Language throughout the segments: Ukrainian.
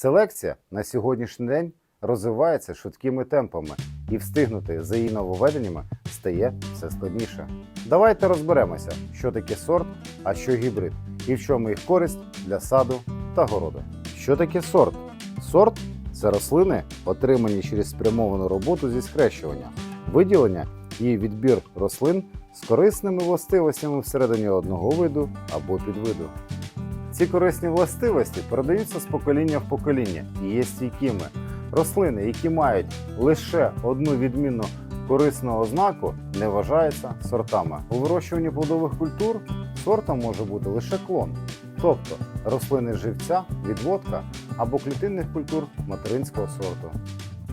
Селекція на сьогоднішній день розвивається швидкими темпами, і встигнути за її нововведеннями стає все складніше. Давайте розберемося, що таке сорт, а що гібрид, і в чому їх користь для саду та городу. Що таке сорт? Сорт це рослини, отримані через спрямовану роботу зі схрещування, виділення і відбір рослин з корисними властивостями всередині одного виду або підвиду. Ці корисні властивості передаються з покоління в покоління і є стійкими. Рослини, які мають лише одну відмінну корисну ознаку, не вважаються сортами. У вирощуванні плодових культур сортом може бути лише клон, тобто рослини живця, відводка або клітинних культур материнського сорту.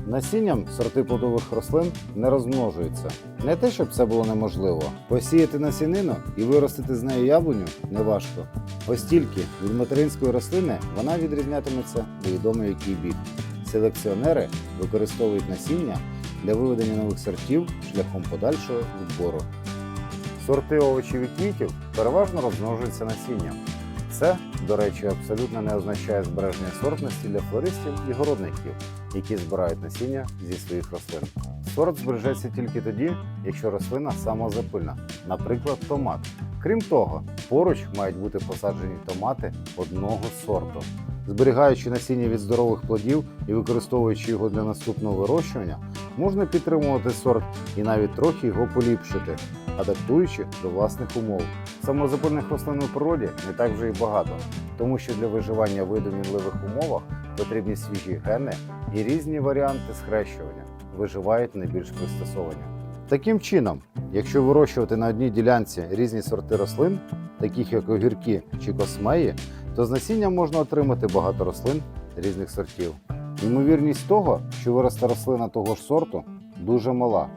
Насінням сорти плодових рослин не розмножуються. Не те, щоб це було неможливо. Посіяти насінину і виростити з неї яблуню неважко. Ось тільки від материнської рослини вона відрізнятиметься невідомо який бік. Селекціонери використовують насіння для виведення нових сортів шляхом подальшого відбору. Сорти овочів і квітів переважно розмножуються насінням. Це, до речі, абсолютно не означає збереження сортності для флористів і городників, які збирають насіння зі своїх рослин. Сорт збережеться тільки тоді, якщо рослина самозапильна, наприклад, томат. Крім того, поруч мають бути посаджені томати одного сорту. Зберігаючи насіння від здорових плодів і використовуючи його для наступного вирощування, можна підтримувати сорт і навіть трохи його поліпшити, адаптуючи до власних умов. Самозапильних рослин у природі не так вже і багато, тому що для виживання в мінливих умовах потрібні свіжі гени і різні варіанти схрещування виживають найбільш пристосовані. Таким чином, якщо вирощувати на одній ділянці різні сорти рослин, таких як огірки чи космеї, то з насіння можна отримати багато рослин різних сортів. Ймовірність того, що виросте рослина того ж сорту, дуже мала.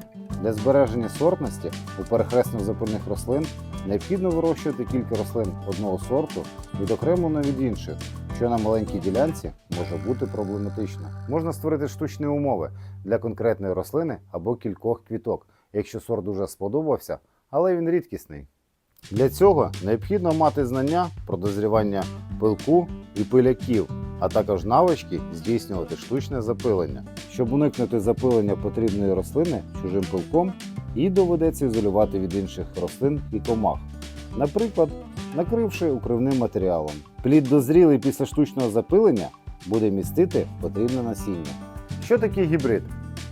Для збереження сортності у перехресно запильних рослин необхідно вирощувати кілька рослин одного сорту відокремлено від інших, що на маленькій ділянці може бути проблематично. Можна створити штучні умови для конкретної рослини або кількох квіток, якщо сорт дуже сподобався, але він рідкісний. Для цього необхідно мати знання про дозрівання пилку і пиляків, а також навички здійснювати штучне запилення. Щоб уникнути запилення потрібної рослини чужим пилком, її доведеться ізолювати від інших рослин і комах, наприклад, накривши укривним матеріалом. Плід дозрілий після штучного запилення буде містити потрібне насіння. Що таке гібрид?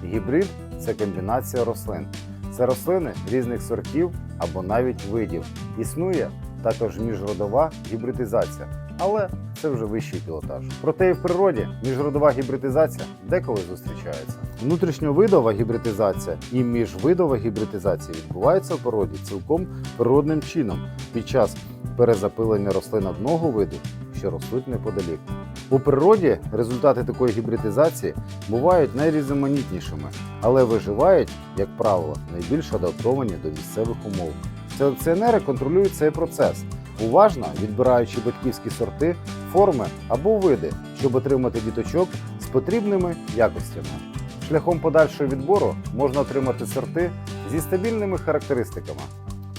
Гібрид це комбінація рослин. Це рослини різних сортів або навіть видів. Існує також міжродова гібридизація, але це вже вищий пілотаж. Проте і в природі міжродова гібридизація деколи зустрічається. Внутрішньовидова гібридизація і міжвидова гібридизація відбуваються в природі цілком природним чином під час перезапилення рослин одного виду, що ростуть неподалік. У природі результати такої гібридизації бувають найрізноманітнішими, але виживають, як правило, найбільш адаптовані до місцевих умов. Селекціонери контролюють цей процес, уважно відбираючи батьківські сорти, форми або види, щоб отримати діточок з потрібними якостями. Шляхом подальшого відбору можна отримати сорти зі стабільними характеристиками.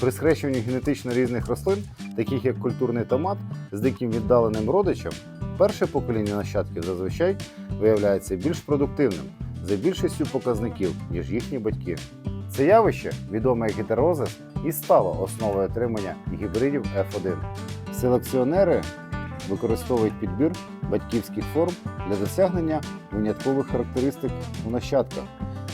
При схрещуванні генетично різних рослин, таких як культурний томат, з диким віддаленим родичем, перше покоління нащадків зазвичай виявляється більш продуктивним за більшістю показників, ніж їхні батьки. Це явище, відоме як гетерозис, і стало основою отримання гібридів F1. Селекціонери використовують підбір батьківських форм для досягнення виняткових характеристик у нащадках,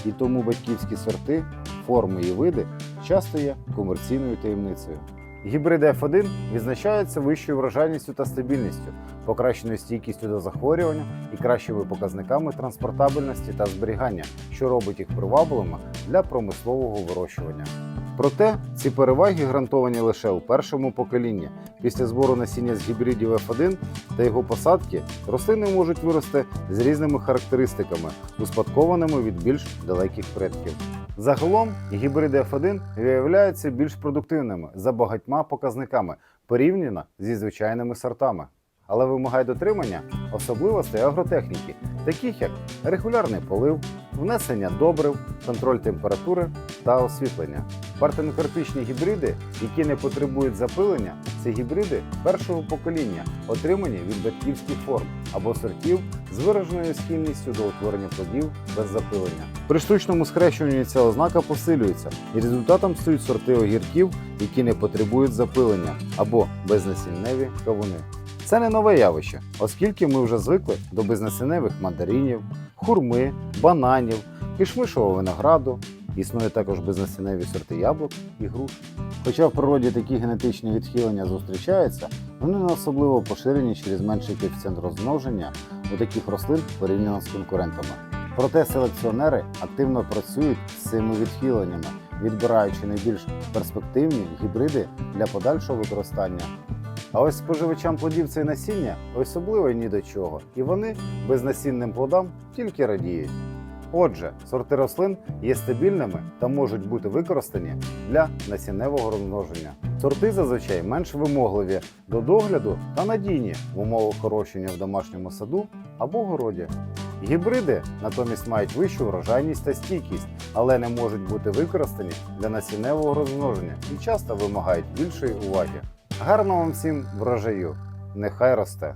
і тому батьківські сорти, форми і види часто є комерційною таємницею. Гібриди F1 відзначаються вищою врожайністю та стабільністю, покращеною стійкістю до захворювання і кращими показниками транспортабельності та зберігання, що робить їх привабливими для промислового вирощування. Проте ці переваги гарантовані лише у першому поколінні. Після збору насіння з гібридів F1 та його посадки рослини можуть вирости з різними характеристиками, успадкованими від більш далеких предків. Загалом гібриди F1 виявляються більш продуктивними за багатьма показниками порівняно зі звичайними сортами, але вимагає дотримання особливостей агротехніки, таких як регулярний полив, внесення добрив, контроль температури та освітлення. Партенокарпічні гібриди, які не потребують запилення, це гібриди першого покоління, отримані від батьківських форм або сортів з вираженою схильністю до утворення плодів без запилення. При штучному схрещуванні ця ознака посилюється, і результатом стають сорти огірків, які не потребують запилення або безнасінневі кавуни. Це не нове явище, оскільки ми вже звикли до безнасінневих мандаринів, хурми, бананів, кишмишового винограду. Існує також безнасінневі сорти яблук і груш. Хоча в природі такі генетичні відхилення зустрічаються, вони не особливо поширені через менший коефіцієнт розмноження у таких рослин порівняно з конкурентами. Проте селекціонери активно працюють з цими відхиленнями, відбираючи найбільш перспективні гібриди для подальшого використання. А ось споживачам плодів це насіння особливо ні до чого, і вони безнасінним плодам тільки радіють. Отже, сорти рослин є стабільними та можуть бути використані для насінневого розмноження. Сорти зазвичай менш вимогливі до догляду та надійні в умовах вирощення в домашньому саду або городі. Гібриди натомість мають вищу врожайність та стійкість, але не можуть бути використані для насінневого розмноження і часто вимагають більшої уваги. Гарного вам всім врожаю! Нехай росте!